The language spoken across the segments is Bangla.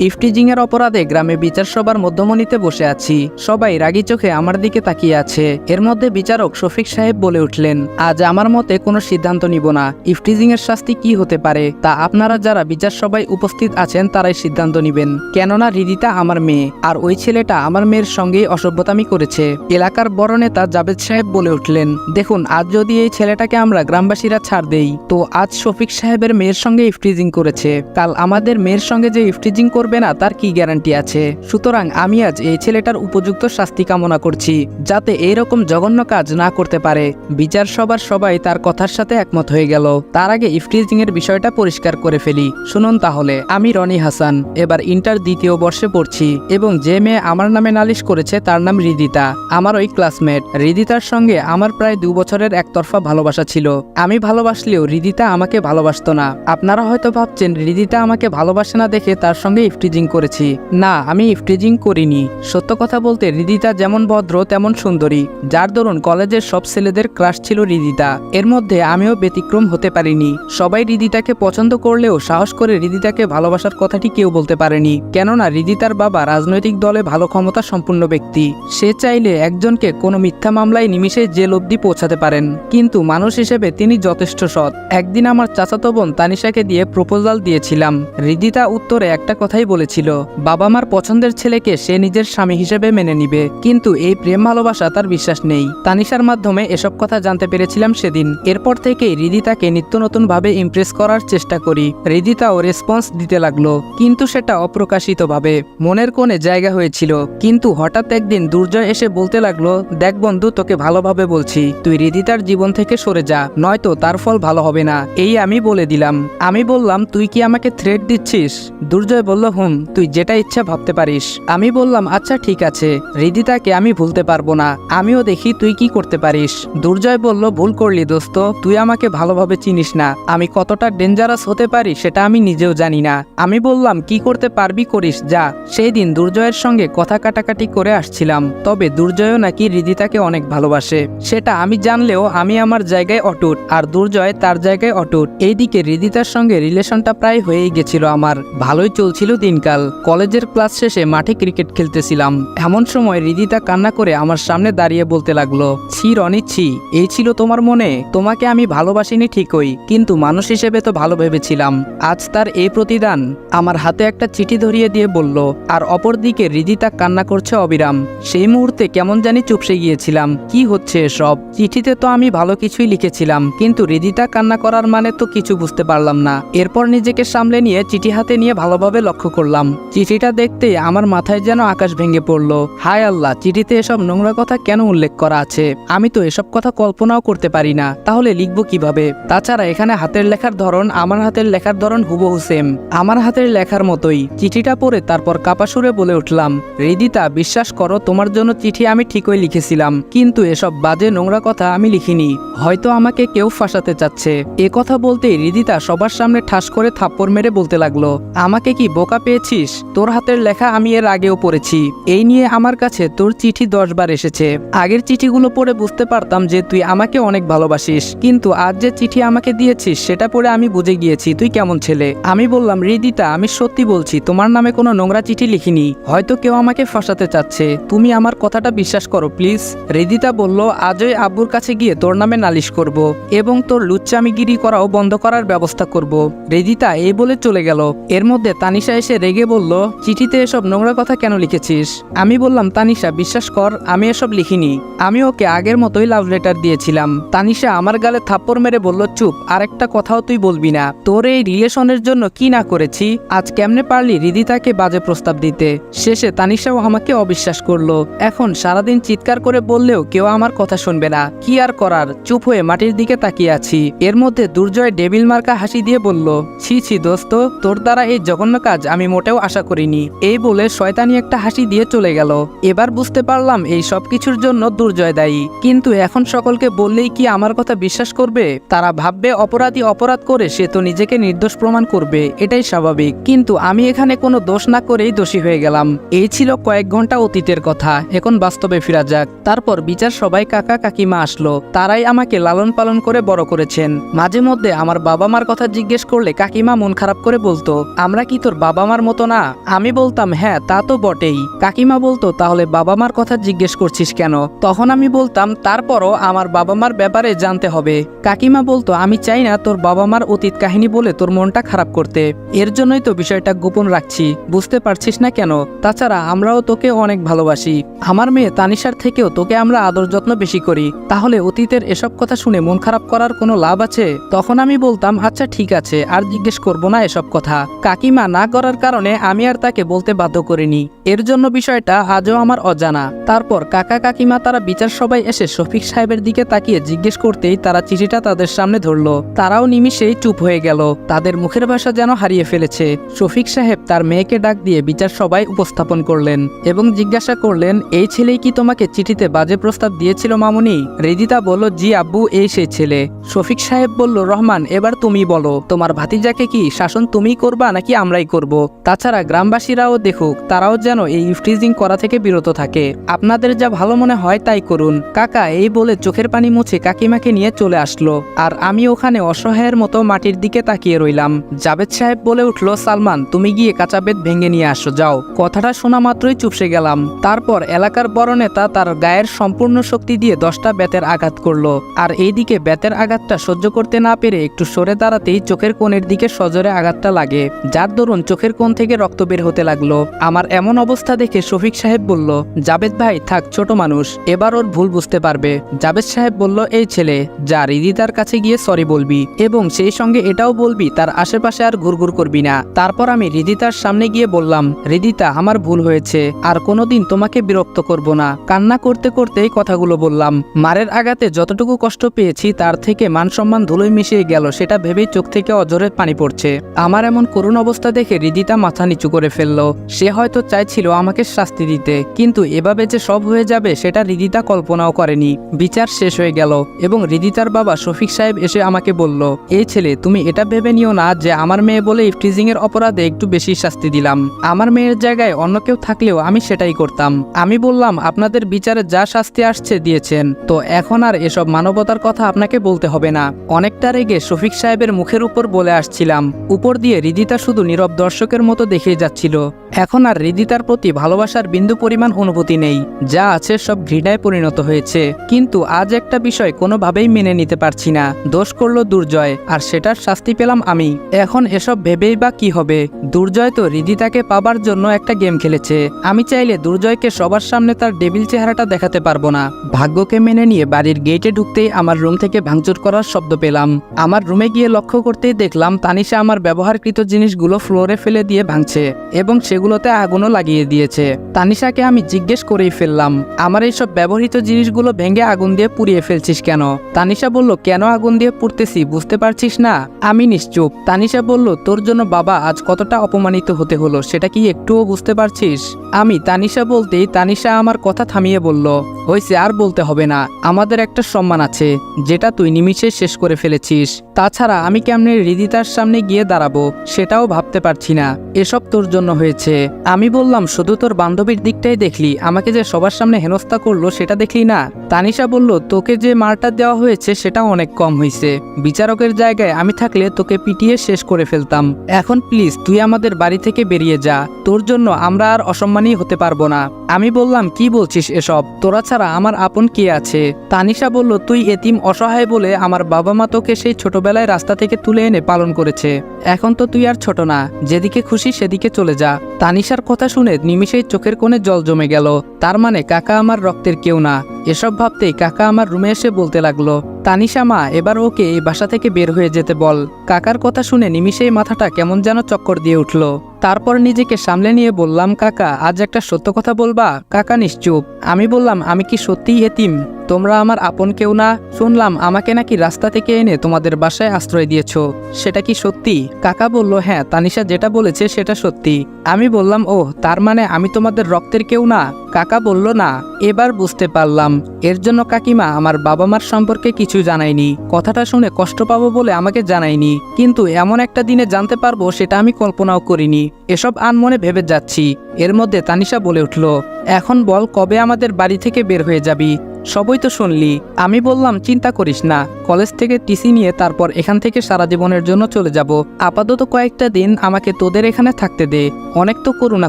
ইফটিজিং এর অপরাধে গ্রামে বিচার সভার মধ্যমণিতে বসে আছি। সবাই রাগি চোখে আমার দিকে তাকিয়ে আছে। এর মধ্যে বিচারক শফিক সাহেব বলে উঠলেন, আজ আমার মতে কোনো সিদ্ধান্ত নিব না। ইফটিজিং এর শাস্তি কি হতে পারে? তা আপনারা যারা বিচার সভায় উপস্থিত আছেন, তারাই সিদ্ধান্ত নেবেন। কেননা হৃদিতা আমার মেয়ে, আর ওই ছেলেটা আমার মেয়ের সঙ্গেই অসভ্যতামি করেছে। এলাকার বড় নেতা জাবেদ সাহেব বলে উঠলেন, দেখুন, আজ যদি এই ছেলেটাকে আমরা গ্রামবাসীরা ছাড় দেই, তো আজ শফিক সাহেবের মেয়ের সঙ্গে ইফটিজিং করেছে। কাল আমাদের মেয়ের সঙ্গে যে ইফটিজিং করবে না, তার কি গ্যারান্টি আছে? সুতরাং আমি আজ এই ছেলেটার উপযুক্ত শাস্তি কামনা করছি, যাতে এইরকম জঘন্য কাজ না করতে পারে। বিচার সবার সবাই তার কথার সাথে একমত হয়ে গেল। তার আগে ইফটিজিং এর বিষয়টা পরিষ্কার করে ফেলি। শুনুন তাহলে, আমি রনি হাসান, এবার ইন্টার দ্বিতীয় বর্ষে পড়ছি, এবং যে মেয়ে আমার নামে নালিশ করেছে তার নাম রিদিতা। আমার ওই ক্লাসমেট, রিদিতার সঙ্গে আমার প্রায় দু বছরের একতরফা ভালোবাসা ছিল। আমি ভালোবাসলেও রিদিতা আমাকে ভালোবাসতো না। আপনারা হয়তো ভাবছেন হৃদিতা আমাকে ভালোবাসে না দেখে তার সঙ্গে ইফটিজিং করেছি। না, আমি ইফটিজিং করিনি। সত্য কথা বলতে, রিদিতা যেমন ভদ্র, তেমন সুন্দরী। যার দরুন কলেজের সব ছেলেদের ক্রাশ ছিল রিদিতা। এর মধ্যে আমিও ব্যতিক্রম হতে পারিনি। সবাই হৃদিতাকে পছন্দ করলেও সাহস করে হৃদিতাকে ভালোবাসার কথাটি কেউ বলতে পারেনি। কেননা রিদিতার বাবা রাজনৈতিক দলে ভালো ক্ষমতা সম্পূর্ণ ব্যক্তি। সে চাইলে একজনকে কোনো মিথ্যা মামলায় নিমিশে জেল অবধি পৌঁছাতে পারেন। কিন্তু মানুষ হিসেবে তিনি যথেষ্ট সৎ। একদিন আমার চাচাতো বোন তানিশাকে দিয়ে প্রপোজাল দিয়েছিলাম। রিদিতা উত্তরে একটা কথাই বলেছিল বাবা মার পছন্দের ছেলেকে সে নিজের স্বামী হিসেবে মেনে নিবে। কিন্তু এই প্রেম ভালোবাসা তার বিশ্বাস নেই। তানিশার মাধ্যমে এসব কথা জানতে পেরেছিলাম সেদিন। এরপর থেকেই হৃদিতাকে নিত্য নতুন ভাবে ইমপ্রেস করার চেষ্টা করি। হৃদিতাও রেসপন্স দিতে লাগল, কিন্তু সেটা অপ্রকাশিতভাবে। মনের কোণে জায়গা হয়েছিল, কিন্তু হঠাৎ একদিন দুর্জয় এসে বলতে লাগল, দেখ বন্ধু, তোকে ভালোভাবে বলছি। তুই হৃদিতার জীবন থেকে সরে যা, নয়তো তার ফল ভালো হবে না। এই আমি বলে দিলাম। আমি বললাম, তুই কি আমাকে থ্রেট দিচ্ছিস? দুর্জয় বলল হুম, তুই যেটা ইচ্ছা ভাবতে পারিস। আমি বললাম আচ্ছা ঠিক আছে। হৃদিতাকে আমি ভুলতে পারব না। আমিও দেখি তুই কি করতে পারিস। দুর্জয় বলল, ভুল করলি দোস্ত। তুই আমাকে ভালোভাবে চিনিস না। আমি কতটা ডেঞ্জারাস হতে পারি সেটা আমি নিজেও জানি না। আমি বললাম, কি করতে পারবি করিস, যা। সেই দিন দুর্জয়ের সঙ্গে কথা কাটাকাটি করে আসছিলাম। তবে দুর্জয়ও নাকি হৃদিতাকে অনেক ভালোবাসে। সেটা আমি জানলেও আমি আমার জায়গায় অটুট, আর দুর্জয় তার জায়গায় অটুট। এইদিকে হৃদিতার সঙ্গে রিলেশনটা প্রায় হয়েই গেছিল আমার। ভালোই চলছিল দিনকাল। কলেজের ক্লাস শেষে মাঠে ক্রিকেট খেলতেছিলাম। এমন সময় হৃদিতা কান্না করে আমার সামনে দাঁড়িয়ে বলতে লাগল, ছি, রনি, ছি, এই ছিল তোমার মনে? তোমাকে আমি ভালোবাসিনি ঠিকই, কিন্তু মানুষ হিসেবে তো ভালো ভেবেছিলাম। আজ তার এই প্রতিদান। আমার হাতে একটা চিঠি ধরিয়ে দিয়ে বলল, আর অপরদিকে হৃদিতা কান্না করছে অবিরাম। সেই মুহূর্তে কেমন জানি চুপসে গিয়েছিলাম, কি হচ্ছে এসব? চিঠিতে তো আমি ভালো কিছুই লিখেছিলাম, কিন্তু হৃদিতা কান্না করার মানে তো কিছু বুঝতে পারলাম না। এরপর নিজেকে সামলে নিয়ে চিঠি হাতে নিয়ে ভালোভাবে লক্ষ্য করলাম। চিঠিটা দেখতে আমার মাথায় যেন আকাশ ভেঙে পড়ল। হায় আল্লাহ, চিঠিতে এসব নোংরা কথা কেন উল্লেখ করা আছে? আমি তো এসব কথা কল্পনাও করতে পারি না। তাহলে লিখব কীভাবে? তাছাড়া এখানে হাতের লেখার ধরন, আমার হাতের লেখার ধরন হুবহু সেম আমার হাতের লেখার মতোই। চিঠিটা পড়ে তারপর কাপাসুরে বলে উঠলাম, রিদিতা, বিশ্বাস করো, তোমার জন্য চিঠি আমি ঠিকই লিখেছিলাম। কিন্তু এসব বাজে নোংরা কথা আমি লিখিনি। হয়তো আমাকে কেউ ফাঁসাতে চাচ্ছে। এ কথা বলতেই রিদিতা সবার সামনে ঠাস করে থাপ্পড় মেরে বলতে লাগল, আমাকে কি বোকা পেয়েছিস? তোর হাতের লেখা আমি এর আগেও পড়েছি। এই নিয়ে আমার কাছে তোর চিঠি দশবার এসেছে। আগের চিঠিগুলো পড়ে বুঝতে পারতাম যে তুই আমাকে অনেক ভালোবাসিস। কিন্তু আজ যে চিঠি আমাকে দিয়েছিস, সেটা পড়ে আমি বুঝে গিয়েছি। তুই কেমন ছেলে? আমি বললাম, রিদিতা, আমি সত্যি বলছি, তোমার নামে কোনো নোংরা চিঠি লিখিনি। হয়তো কেউ আমাকে ফাঁসাতে চাচ্ছে। তুমি আমার কথাটা বিশ্বাস করো, প্লিজ। রিদিতা বলল, আজই আব্বুর কাছে গিয়ে তোর নামে নালিশ করব এবং তোর লুচ্চামিগিরি করাও বন্ধ করার ব্যবস্থা করব। রেদিতা এই বলে চলে গেল। এর মধ্যে তানিশা এসে রেগে বলল, চিঠিতে এসব নোংরা কথা কেন লিখেছিস? আমি বললাম, তানিশা, বিশ্বাস কর, আমি এসব লিখিনি। আমি ওকে আগের মতোই লাভ লেটার দিয়েছিলাম। তানিশা আমার গালে থাপ্পড় মেরে বলল, চুপ, আরেকটা কথাও তুই বলবি না। তোর এই রিলেশনের জন্য কি না করেছি? আজ কেমনে পারলি রিদিতাকে বাজে প্রস্তাব দিতে? শেষে তানিশাও আমাকে অবিশ্বাস করল। এখন সারাদিন চিৎকার করে বললেও কেউ আমার কথা শুনবে না। কি আর করার? চুপ হয়ে মাটির দিকে তাকিয়ে আছি। এর মধ্যে দুর্জয় ডেবিল মার্কা হাসি দিয়ে বলল, ছি ছি, দোস্ত, তোর দ্বারা এই জঘন্য কাজ আমি মোটেও আশা করিনি। এই বলে শয়তানি একটা হাসি দিয়ে চলে গেল। এবার বুঝতে পারলাম এই সব কিছুর জন্য দুর্জয় দায়ী কিন্তু এখন সকলকে বললেই কি আমার কথা বিশ্বাস করবে? তারা ভাববে অপরাধী অপরাধ করে সে তো নিজেকে নির্দোষ প্রমাণ করবে, এটাই স্বাভাবিক। কিন্তু আমি এখানে কোনো দোষ না করেই দোষী হয়ে গেলাম। এই ছিল কয়েক ঘণ্টা অতীতের কথা, এখন বাস্তবে ফিরা যাক। তারপর বিচার সবাই কাকা কাকিমা আসলো। তারাই আমাকে লালন পালন করে বড় করেছেন। মাঝে মধ্যে আমার বাবা মার কথা জিজ্ঞেস করলে কাকিমা মন খারাপ করে বলতো, আমরা কি তোর বাবা মার মতো না। আমি বলতাম হ্যাঁ তা তো বটেই। কাকিমা বলতো, তাহলে বাবা মার কথা জিজ্ঞেস করছিস কেন? তখন আমি বলতাম, তারপরও আমার বাবা মার ব্যাপারে জানতে হবে। কাকিমা বলতো, আমি চাই না তোর বাবা মার অতীত কাহিনী বলে তোর মনটা খারাপ করতে। এর জন্যই তো বিষয়টা গোপন রাখছি। বুঝতে পারছিস না কেন? তাছাড়া আমরাও তোকে অনেক ভালোবাসি। আমার মেয়ে তানিশার থেকেও তোকে আমরা আদর যত্ন বেশি করি। তাহলে অতীতের এসব কথা শুনে মন খারাপ করার কোনো লাভ আছে? তখন আমি বলতাম আচ্ছা ঠিক আছে, আর জিজ্ঞেস করব না এসব কথা। কাকিমা না করার কারণে আমি আর তাকে বলতে বাধ্য করিনি। এর জন্য বিষয়টা আজও আমার অজানা। তারপর কাকা কাকিমা তারা বিচার সবাই এসে শফিক সাহেবের দিকে তাকিয়ে জিজ্ঞেস করতেই তারা চিঠিটা তাদের সামনে ধরলো। তারাও নিমিষেই চুপ হয়ে গেল। তাদের মুখের ভাষা যেন হারিয়ে ফেলেছে। শফিক সাহেব তার মেয়েকে ডাক দিয়ে বিচার সবাই উপস্থাপন করলেন এবং জিজ্ঞাসা করলেন, এই ছেলেই কি তোমাকে চিঠিতে বাজে প্রস্তাব দিয়েছিল মামুনি? রেদিতা বলল, জি আব্বু, এই সেই ছেলে। শফিক সাহেব বলল, রহমান, এবার তুমি বলো, তোমার ভাতিজাকে কি শাসন তুমিই করবা নাকি আমরাই করব? তাছাড়া গ্রামবাসীরাও দেখুক, তারাও যেন এই ইফটিজিং করা থেকে বিরত থাকে। আপনাদের যা ভালো মনে হয় তাই করুন। কাকা এই বলে চোখের পানি মুছে কাকিমাকে নিয়ে চলে আসলো। আর আমি ওখানে অসহায়ের মতো মাটির দিকে তাকিয়ে রইলাম। জাবেদ সাহেব বলে উঠল, সালমান, তুমি গিয়ে কাঁচা বেত ভেঙে নিয়ে আসো, যাও। কথাটা শোনা মাত্রই চুপসে গেলাম। তারপর এলাকার বড় নেতা তার গায়ের সম্পূর্ণ শক্তি দিয়ে দশটা বেতের আঘাত করল। আর এইদিকে বেতের আঘাতটা সহ্য করতে না পেরে একটু সরে দাঁড়াতেই চোখের কোণের দিকে সজোরে আঘাতটা লাগে। যার দরুন চোখের কোণ থেকে রক্ত বের হতে লাগল। আমার এমন অবস্থা দেখে শফিক সাহেব বলল, জাবেদ ভাই, থাক, ছোট মানুষ। এবার ওর ভুল বুঝতে পারবে। জাবেদ সাহেব বলল, এই ছেলে, যা রিদিতার কাছে গিয়ে সরি বলবি এবং সেই সঙ্গে এটাও বলবি, তার আশেপাশে আর ঘুরঘুর করবি না। তারপর আমি রিদিতার সামনে গিয়ে বললাম, রিদিতা, আমার ভুল হয়েছে। আর কোনোদিন তোমাকে বিরক্ত করব না। কান্না করতে করতেই কথাগুলো বললাম। মারের আঘাতে যতটুকু কষ্ট পেয়েছি, তার থেকে মান সম্মান ধুলোয় মিশিয়ে গেল, সেটা ভেবেই চোখ থেকে অজরের পানি পড়ছে। আমার এমন করুণ অবস্থা দেখে রিদিতা মাথা নিচু করে ফেলল। সে হয়তো চাইছিল আমাকে শাস্তি দিতে, কিন্তু এভাবে যে সব হয়ে যাবে সেটা রিদিতা কল্পনাও করেনি। বিচার শেষ হয়ে গেল এবং রিদিতার বাবা শফিক সাহেব এসে আমাকে বলল, এই ছেলে, তুমি এটা ভেবে নিও না যে আমার মেয়ে বলে ইফটিজিং এর অপরাধে একটু বেশি শাস্তি দিলাম। আমার মেয়ের জায়গায় অন্য কেউ থাকলেও আমি সেটাই করতাম। আমি বললাম, আপনাদের বিচারে যা শাস্তি আসছে দিয়েছেন। তো এখন আর এসব মানবতার কথা আপনাকে বলতে হবে না। অনেকটা রেগে শফিক সাহেবের মুখের উপর বলে আসছিলাম। উপর দিয়ে রিদিতা শুধু নীরব দর্শকের মতো দেখেই যাচ্ছিল। এখন আর রিদিতার প্রতি ভালোবাসার বিন্দু পরিমাণ অনুভূতি নেই, যা আছে সব ঘৃণায় পরিণত হয়েছে। কিন্তু আজ একটা বিষয় কোনোভাবেই মেনে নিতে পারছি না। দোষ করল দুর্জয়, আর সেটার শাস্তি পেলাম আমি। এখন এসব ভেবেই বা কি হবে? দুর্জয় তো রিদিতাকে পাবার জন্য একটা গেম খেলেছে। আমি চাইলে দুর্জয়কে সবার সামনে তার ডেবিল চেহারাটা দেখাতে পারব না। ভাগ্যকে মেনে নিয়ে বাড়ির গেটে ঢুকতেই আমার রুম থেকে ভাঙচুর করার শব্দ পেলাম। আমার রুমে গিয়ে লক্ষ্য করতেই দেখলাম তানিশা আমার ব্যবহারকৃত জিনিসগুলো ফ্লোরে ফেলে দিয়ে ভাঙছে, এবং সেগুলোতে আগুনও লাগিয়ে দিয়েছে। তানিশাকে আমি জিজ্ঞেস করেই ফেললাম, আমার এইসব ব্যবহৃত জিনিসগুলো ভেঙে আগুন দিয়ে পুড়িয়ে ফেলছিস কেন? তানিশা বলল, কেন আগুন দিয়ে পুড়তেছি বুঝতে পারছিস না? আমি নিশ্চুপ। তানিশা বলল, তোর জন্য বাবা আজ কতটা অপমানিত হতে হলো সেটা কি একটুও বুঝতে পারছিস? আমি তানিশা বলতেই তানিশা আমার কথা থামিয়ে বলল হয়েছে আর বলতে হবে না। আমাদের একটা সম্মান আছে, যেটা তুই নিমিষে শেষ করে ফেলেছিস। তাছাড়া আমি কেমনে হৃদিতার সামনে গিয়ে দাঁড়াবো সেটাও ভাবতে পারছি না। এসব তোর জন্য হয়েছে। আমি বললাম, শুধু তোর বান্ধবীর দিকটাই দেখলি, আমাকে যে সবার সামনে হেনস্থা করল সেটা দেখলি না? তানিশা বলল, তোকে যে মারটা দেওয়া হয়েছে সেটা অনেক কম হয়েছে বিচারকের জায়গায় আমি থাকলে তোকে পিটিয়ে শেষ করে ফেলতাম। এখন প্লিজ, তুই আমাদের বাড়ি থেকে বেরিয়ে যা। তোর জন্য আমরা আর অসম্মানী হতে পারব না। আমি বললাম, কি বলছিস এসব? তোরা ছাড়া আমার আপন কে আছে? তানিশা বলল, তুই এতিম অসহায় বলে আমার বাবা মা তোকে সেই ছোটবেলায় রাস্তা থেকে তুলে এনে পালন করেছে। এখন তো তুই আর ছোট না। যেদিকে খুশি সেদিকে চলে যা। তানিশার কথা শুনে নিমিষেই চোখের কোণে জল জমে গেল। তার মানে কাকা আমার রক্তের কেউ না। এসব ভাবতেই কাকা আমার রুমে এসে বলতে লাগল তানিশা মা, এবার ওকে এই বাসা থেকে বের হয়ে যেতে বল। কাকার কথা শুনে নিমিষেই মাথাটা কেমন যেন চক্কর দিয়ে উঠল। তারপর নিজেকে সামলে নিয়ে বললাম, কাকা, আজ একটা সত্য কথা বলবা? কাকা নিশ্চুপ। আমি বললাম, আমি কি সত্যিই এতিম? তোমরা আমার আপন কেউ না? শুনলাম, আমাকে নাকি রাস্তা থেকে এনে তোমাদের বাসায় আশ্রয় দিয়েছ। সেটা কি সত্যি? কাকা বলল হ্যাঁ তানিশা যেটা বলেছে সেটা সত্যি। আমি বললাম ও তার মানে আমি তোমাদের রক্তের কেউ না? কাকা বলল, না, এবার বুঝতে পারলাম। এর জন্য কাকিমা, আমার বাবা মার সম্পর্কে কিছু জানায়নি কথাটা শুনে কষ্ট পাবো বলে আমাকে জানায়নি কিন্তু এমন একটা দিনে জানতে পারব সেটা আমি কল্পনাও করিনি। এসব আনমনে ভেবে যাচ্ছি। এর মধ্যে তানিশা বলে উঠল, এখন বল কবে আমাদের বাড়ি থেকে বের হয়ে যাবি? সবই তো শুনলি। আমি বললাম, চিন্তা করিস না। কলেজ থেকে টিসি নিয়ে তারপর এখান থেকে সারা জীবনের জন্য চলে যাব। আপাতত কয়েকটা দিন আমাকে তোদের এখানে থাকতে দে। অনেক তো করুণা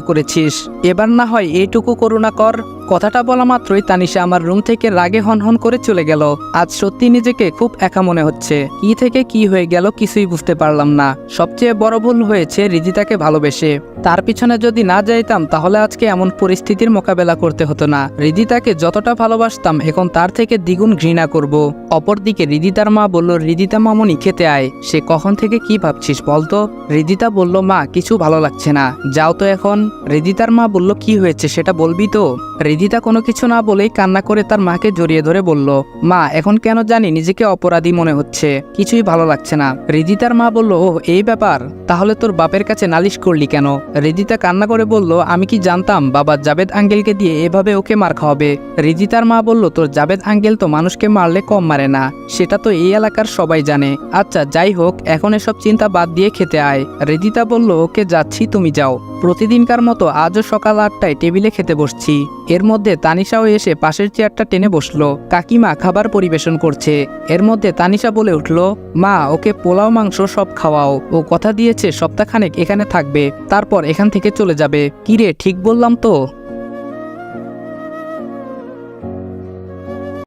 করেছিস। এবার না হয় এইটুকু করুণা কর। কথাটা বলা মাত্রই তানিশা আমার রুম থেকে রাগে হনহন করে চলে গেল। আজ সত্যি নিজেকে খুব একা মনে হচ্ছে। কি থেকে কি হয়ে গেল কিছুই বুঝতে পারলাম না। সবচেয়ে বড় ভুল হয়েছে রিজিতাকে ভালোবেসে। তার পিছনে যদি না যাইতাম তাহলে আজকে এমন পরিস্থিতির মোকাবেলা করতে হতো না। রিদিতাকে যতটা ভালোবাসতাম এখন তার থেকে দ্বিগুণ ঘৃণা করব। অপরদিকে রিদিতার মা বলল রিদিতা মামনি, খেতে আয়। সে কখন থেকে কি ভাবছিস বলতো রিদিতা বলল, মা, কিছু ভালো লাগছে না। যাও তো এখন। রিদিতার মা বলল, কি হয়েছে সেটা বলবি তো? রিদিতা কোনো কিছু না বলেই কান্না করে তার মাকে জড়িয়ে ধরে বলল, মা, এখন কেন জানি নিজেকে অপরাধী মনে হচ্ছে। কিছুই ভালো লাগছে না। রিদিতার মা বলল ও এই ব্যাপার। তাহলে তোর বাপের কাছে নালিশ করলি কেন? রিদিতা কান্না করে বলল, আমি কি জানতাম বাবা জাবেদ আঙ্গেলকে দিয়ে এভাবে ওকে মার খাওয়াবে? রিদিতার মা বলল, তোর জাবেদ আঙ্গেল তো মানুষকে মারলে কম মারে না। সেটা তো এই এলাকার সবাই জানে। আচ্ছা যাই হোক, এখন এসব চিন্তা বাদ দিয়ে খেতে আয়। রিদিতা বলল, ওকে যাচ্ছি, তুমি যাও। প্রতিদিনকার মতো আজও সকাল আটটায় টেবিলে খেতে বসছি। এর মধ্যে তানিশাও এসে পাশের চেয়ারটা টেনে বসল। কাকিমা খাবার পরিবেশন করছে। এর মধ্যে তানিশা বলে উঠল, মা, ওকে পোলাও, মাংস সব খাওয়াও। ও কথা দিয়েছে সপ্তাহখানেক এখানে থাকবে, তারপর এখান থেকে চলে যাবে। কিরে ঠিক বললাম তো?